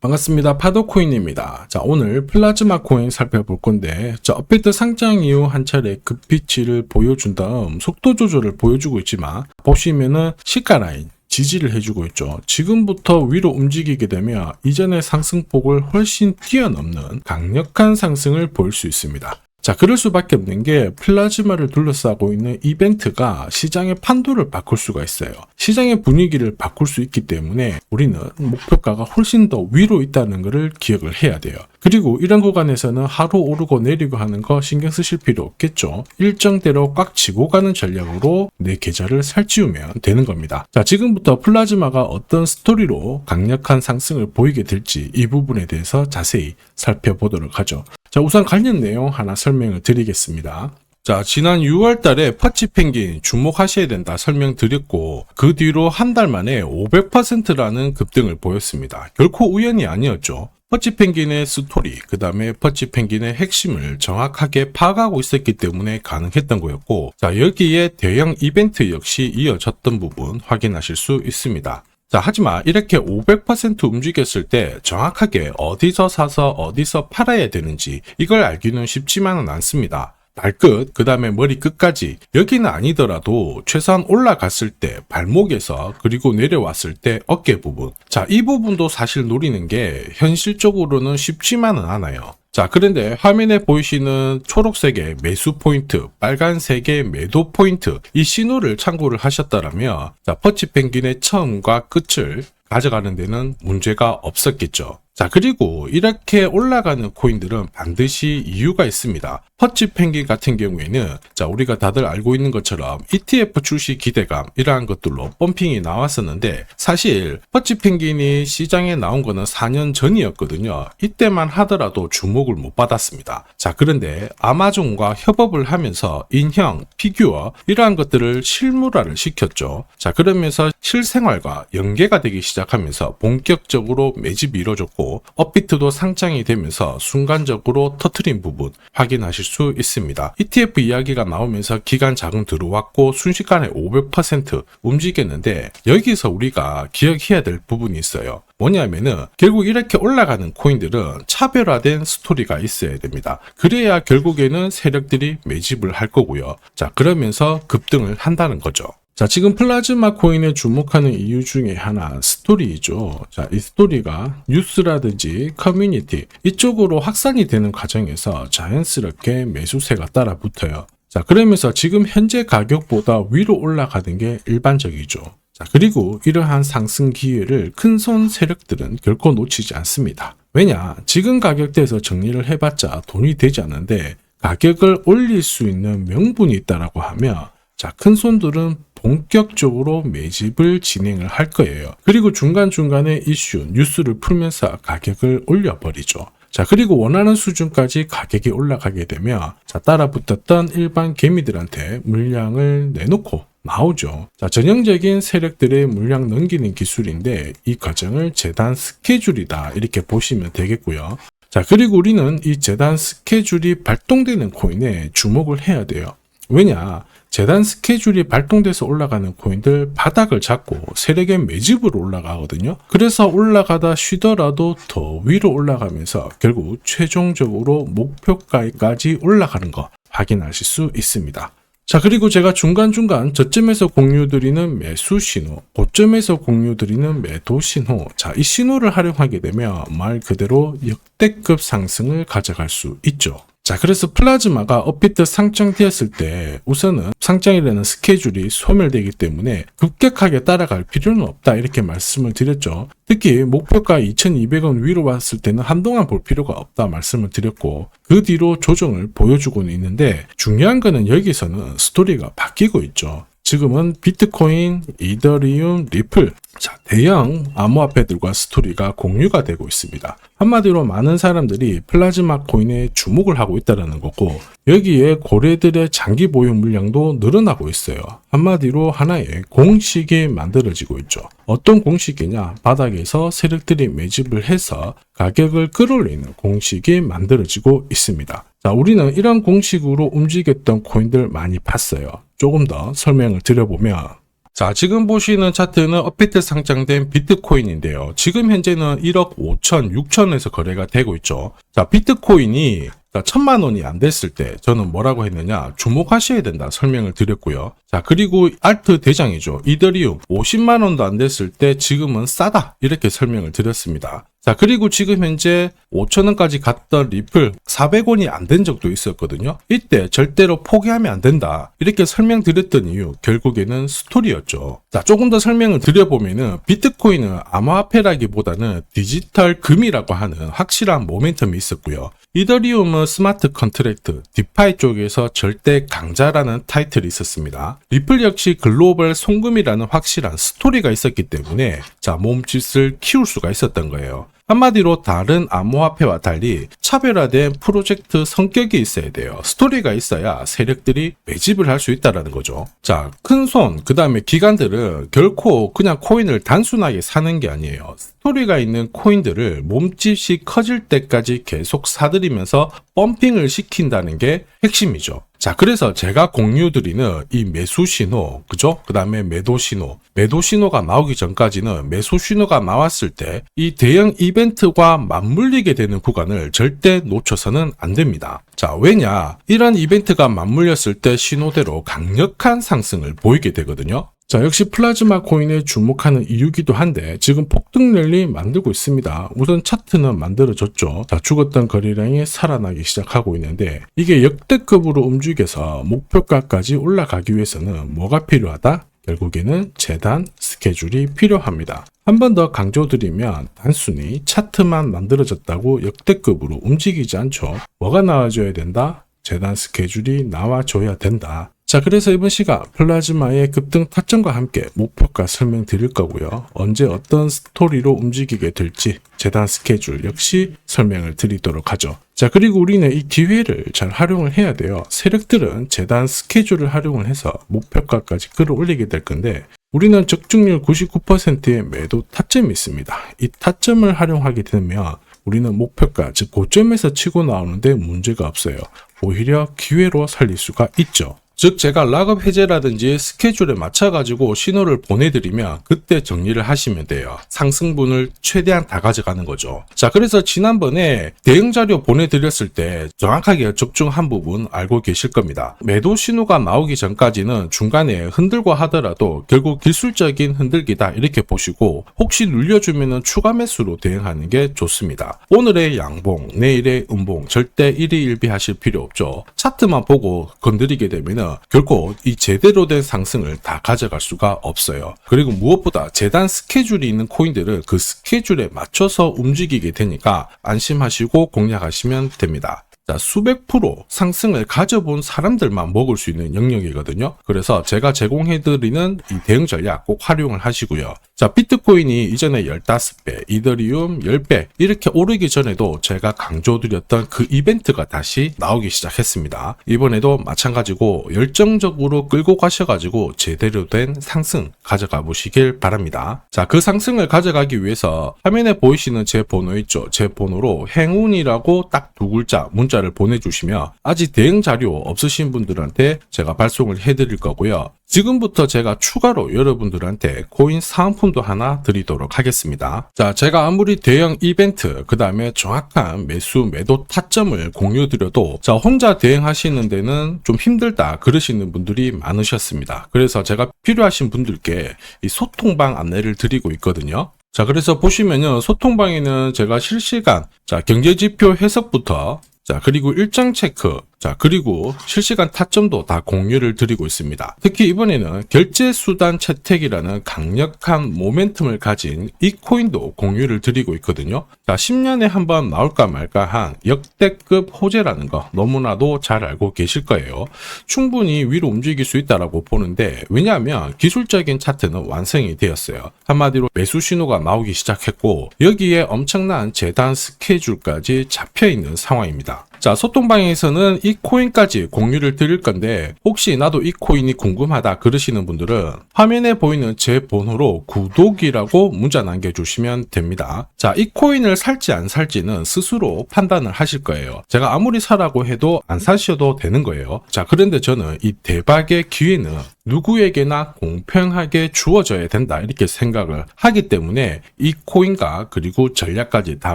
반갑습니다. 파도코인입니다. 자, 오늘 플라즈마 코인 살펴볼 건데, 자, 업비트 상장 이후 한 차례 급피치를 보여준 다음 속도 조절을 보여주고 있지만, 보시면은 시가 라인, 지지를 해주고 있죠. 지금부터 위로 움직이게 되면 이전의 상승폭을 훨씬 뛰어넘는 강력한 상승을 보일 수 있습니다. 자, 그럴 수밖에 없는 게 플라즈마를 둘러싸고 있는 이벤트가 시장의 판도를 바꿀 수가 있어요. 시장의 분위기를 바꿀 수 있기 때문에 우리는 목표가가 훨씬 더 위로 있다는 것을 기억을 해야 돼요. 그리고 이런 구간에서는 하루 오르고 내리고 하는 거 신경 쓰실 필요 없겠죠. 일정대로 꽉 쥐고 가는 전략으로 내 계좌를 살찌우면 되는 겁니다. 자, 지금부터 플라즈마가 어떤 스토리로 강력한 상승을 보이게 될지 이 부분에 대해서 자세히 살펴보도록 하죠. 자, 우선 관련 내용 하나 설명을 드리겠습니다. 자, 지난 6월 달에 퍼치 펭귄 주목하셔야 된다 설명드렸고, 그 뒤로 한 달 만에 500%라는 급등을 보였습니다. 결코 우연이 아니었죠. 퍼치 펭귄의 스토리, 그 다음에 퍼치 펭귄의 핵심을 정확하게 파악하고 있었기 때문에 가능했던 거였고, 자, 여기에 대형 이벤트 역시 이어졌던 부분 확인하실 수 있습니다. 자, 하지만 이렇게 500% 움직였을 때 정확하게 어디서 사서 어디서 팔아야 되는지 이걸 알기는 쉽지만은 않습니다. 발끝, 그 다음에 머리 끝까지 여기는 아니더라도 최소한 올라갔을 때 발목에서 그리고 내려왔을 때 어깨 부분 자, 이 부분도 사실 노리는 게 현실적으로는 쉽지만은 않아요. 자, 그런데 화면에 보이시는 초록색의 매수 포인트, 빨간색의 매도 포인트, 이 신호를 참고를 하셨다라면, 자, 퍼치 펭귄의 처음과 끝을 가져가는 데는 문제가 없었겠죠. 자, 그리고 이렇게 올라가는 코인들은 반드시 이유가 있습니다. 퍼치 펭귄 같은 경우에는 자, 우리가 다들 알고 있는 것처럼 ETF 출시 기대감 이러한 것들로 펌핑이 나왔었는데 사실 퍼치 펭귄이 시장에 나온 거는 4년 전이었거든요. 이때만 하더라도 주목을 못 받았습니다. 자, 그런데 아마존과 협업을 하면서 인형, 피규어 이러한 것들을 실물화를 시켰죠. 자, 그러면서 실생활과 연계가 되기 시작하면서 본격적으로 매집이 이루어졌 고 업비트도 상장이 되면서 순간적으로 터트린 부분 확인하실 수 있습니다. ETF 이야기가 나오면서 기간 자금 들어왔고 순식간에 500% 움직였는데 여기서 우리가 기억해야 될 부분이 있어요. 뭐냐면은 결국 이렇게 올라가는 코인들은 차별화된 스토리가 있어야 됩니다. 그래야 결국에는 세력들이 매집을 할 거고요. 자, 그러면서 급등을 한다는 거죠. 자, 지금 플라즈마 코인에 주목하는 이유 중에 하나 스토리이죠. 자, 이 스토리가 뉴스라든지 커뮤니티 이쪽으로 확산이 되는 과정에서 자연스럽게 매수세가 따라 붙어요. 자, 그러면서 지금 현재 가격보다 위로 올라가는 게 일반적이죠. 자, 그리고 이러한 상승 기회를 큰 손 세력들은 결코 놓치지 않습니다. 왜냐? 지금 가격대에서 정리를 해봤자 돈이 되지 않는데 가격을 올릴 수 있는 명분이 있다라고 하면 자, 큰 손들은 본격적으로 매집을 진행을 할 거예요. 그리고 중간중간에 이슈, 뉴스를 풀면서 가격을 올려버리죠. 자, 그리고 원하는 수준까지 가격이 올라가게 되면, 자, 따라 붙었던 일반 개미들한테 물량을 내놓고 나오죠. 자, 전형적인 세력들의 물량 넘기는 기술인데, 이 과정을 재단 스케줄이다. 이렇게 보시면 되겠고요. 자, 그리고 우리는 이 재단 스케줄이 발동되는 코인에 주목을 해야 돼요. 왜냐? 재단 스케줄이 발동돼서 올라가는 코인들 바닥을 잡고 세력의 매집으로 올라가거든요. 그래서 올라가다 쉬더라도 더 위로 올라가면서 결국 최종적으로 목표가까지 올라가는 거 확인하실 수 있습니다. 자, 그리고 제가 중간중간 저점에서 공유드리는 매수 신호, 고점에서 공유드리는 매도 신호. 자, 이 신호를 활용하게 되면 말 그대로 역대급 상승을 가져갈 수 있죠. 자, 그래서 플라즈마가 업비트 상장되었을 때 우선은 상장이라는 스케줄이 소멸되기 때문에 급격하게 따라갈 필요는 없다 이렇게 말씀을 드렸죠. 특히 목표가 2200원 위로 왔을 때는 한동안 볼 필요가 없다 말씀을 드렸고 그 뒤로 조정을 보여주고는 있는데 중요한 거는 여기서는 스토리가 바뀌고 있죠. 지금은 비트코인, 이더리움, 리플, 자, 대형 암호화폐들과 스토리가 공유가 되고 있습니다. 한마디로 많은 사람들이 플라즈마 코인에 주목을 하고 있다는 거고, 여기에 고래들의 장기 보유 물량도 늘어나고 있어요. 한마디로 하나의 공식이 만들어지고 있죠. 어떤 공식이냐? 바닥에서 세력들이 매집을 해서 가격을 끌어올리는 공식이 만들어지고 있습니다. 자, 우리는 이런 공식으로 움직였던 코인들 많이 봤어요. 조금 더 설명을 드려보면 자, 지금 보시는 차트는 업비트 상장된 비트코인인데요. 지금 현재는 1억 5천, 6천에서 거래가 되고 있죠. 자, 비트코인이 자, 천만 원이 안 됐을 때 저는 뭐라고 했느냐 주목하셔야 된다 설명을 드렸고요. 자 그리고 알트 대장이죠. 이더리움 50만 원도 안 됐을 때 지금은 싸다 이렇게 설명을 드렸습니다. 자 그리고 지금 현재 5천 원까지 갔던 리플 400원이 안 된 적도 있었거든요. 이때 절대로 포기하면 안 된다 이렇게 설명드렸던 이유 결국에는 스토리였죠. 자 조금 더 설명을 드려보면은 비트코인은 암호화폐라기보다는 디지털 금이라고 하는 확실한 모멘텀이 있었고요. 이더리움은 스마트 컨트랙트, 디파이 쪽에서 절대 강자라는 타이틀이 있었습니다. 리플 역시 글로벌 송금이라는 확실한 스토리가 있었기 때문에 자 몸짓을 키울 수가 있었던 거예요. 한마디로 다른 암호화폐와 달리 차별화된 프로젝트 성격이 있어야 돼요. 스토리가 있어야 세력들이 매집을 할 수 있다라는 거죠. 자, 큰 손, 그 다음에 기관들은 결코 그냥 코인을 단순하게 사는 게 아니에요. 스토리가 있는 코인들을 몸집이 커질 때까지 계속 사들이면서 펌핑을 시킨다는 게 핵심이죠. 자, 그래서 제가 공유드리는 이 매수 신호, 그죠? 그 다음에 매도 신호. 매도 신호가 나오기 전까지는 매수 신호가 나왔을 때 이 대형 이벤트와 맞물리게 되는 구간을 절대 놓쳐서는 안 됩니다. 자, 왜냐? 이런 이벤트가 맞물렸을 때 신호대로 강력한 상승을 보이게 되거든요. 자, 역시 플라즈마 코인에 주목하는 이유기도 한데 지금 폭등 랠리 만들고 있습니다. 우선 차트는 만들어졌죠. 자, 죽었던 거래량이 살아나기 시작하고 있는데 이게 역대급으로 움직여서 목표가까지 올라가기 위해서는 뭐가 필요하다? 결국에는 재단 스케줄이 필요합니다. 한 번 더 강조드리면 단순히 차트만 만들어졌다고 역대급으로 움직이지 않죠. 뭐가 나와줘야 된다? 재단 스케줄이 나와줘야 된다. 자, 그래서 이번 시간 플라즈마의 급등 타점과 함께 목표가 설명드릴 거고요. 언제 어떤 스토리로 움직이게 될지 재단 스케줄 역시 설명을 드리도록 하죠. 자, 그리고 우리는 이 기회를 잘 활용을 해야 돼요. 세력들은 재단 스케줄을 활용을 해서 목표가까지 끌어올리게 될 건데 우리는 적중률 99%의 매도 타점이 있습니다. 이 타점을 활용하게 되면 우리는 목표가, 즉 고점에서 치고 나오는데 문제가 없어요. 오히려 기회로 살릴 수가 있죠. 즉 제가 락업 해제라든지 스케줄에 맞춰가지고 신호를 보내드리면 그때 정리를 하시면 돼요. 상승분을 최대한 다 가져가는 거죠. 자 그래서 지난번에 대응 자료 보내드렸을 때 정확하게 적중한 부분 알고 계실 겁니다. 매도 신호가 나오기 전까지는 중간에 흔들고 하더라도 결국 기술적인 흔들기다 이렇게 보시고 혹시 눌려주면 추가 매수로 대응하는 게 좋습니다. 오늘의 양봉, 내일의 음봉 절대 일희일비하실 필요 없죠. 차트만 보고 건드리게 되면 결코 이 제대로 된 상승을 다 가져갈 수가 없어요. 그리고 무엇보다 재단 스케줄이 있는 코인들은 그 스케줄에 맞춰서 움직이게 되니까 안심하시고 공략하시면 됩니다. 자, 수백 프로 상승을 가져본 사람들만 먹을 수 있는 영역이거든요. 그래서 제가 제공해드리는 이 대응 전략 꼭 활용을 하시고요. 자, 비트코인이 이전에 15배, 이더리움 10배 이렇게 오르기 전에도 제가 강조드렸던 그 이벤트가 다시 나오기 시작했습니다. 이번에도 마찬가지고 열정적으로 끌고 가셔가지고 제대로 된 상승 가져가 보시길 바랍니다. 자, 그 상승을 가져가기 위해서 화면에 보이시는 제 번호 있죠? 제 번호로 행운이라고 딱 두 글자 문자를 보내주시면 아직 대응 자료 없으신 분들한테 제가 발송을 해드릴 거고요. 지금부터 제가 추가로 여러분들한테 코인 사은품도 하나 드리도록 하겠습니다. 자, 제가 아무리 대형 이벤트, 그 다음에 정확한 매수, 매도 타점을 공유 드려도, 자, 혼자 대응하시는 데는 좀 힘들다, 그러시는 분들이 많으셨습니다. 그래서 제가 필요하신 분들께 이 소통방 안내를 드리고 있거든요. 자, 그래서 보시면요. 소통방에는 제가 실시간, 자, 경제지표 해석부터, 자, 그리고 일정 체크, 자, 그리고 실시간 타점도 다 공유를 드리고 있습니다. 특히 이번에는 결제 수단 채택이라는 강력한 모멘텀을 가진 이 코인도 공유를 드리고 있거든요. 자, 10년에 한 번 나올까 말까 한 역대급 호재라는 거 너무나도 잘 알고 계실 거예요. 충분히 위로 움직일 수 있다라고 보는데 왜냐하면 기술적인 차트는 완성이 되었어요. 한마디로 매수 신호가 나오기 시작했고 여기에 엄청난 재단 스케줄까지 잡혀 있는 상황입니다. 자, 소통방에서는 이 코인까지 공유를 드릴 건데 혹시 나도 이 코인이 궁금하다 그러시는 분들은 화면에 보이는 제 번호로 구독이라고 문자 남겨주시면 됩니다. 자, 이 코인을 살지 안 살지는 스스로 판단을 하실 거예요. 제가 아무리 사라고 해도 안 사셔도 되는 거예요. 자, 그런데 저는 이 대박의 기회는 누구에게나 공평하게 주어져야 된다 이렇게 생각을 하기 때문에 이 코인과 그리고 전략까지 다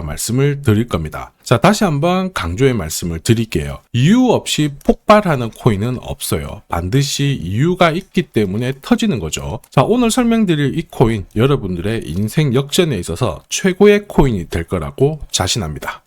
말씀을 드릴 겁니다. 자, 다시 한번 강조의 말씀을 드릴게요. 이유 없이 폭발하는 코인은 없어요. 반드시 이유가 있기 때문에 터지는 거죠. 자, 오늘 설명드릴 이 코인 여러분들의 인생 역전에 있어서 최고의 코인이 될 거라고 자신합니다.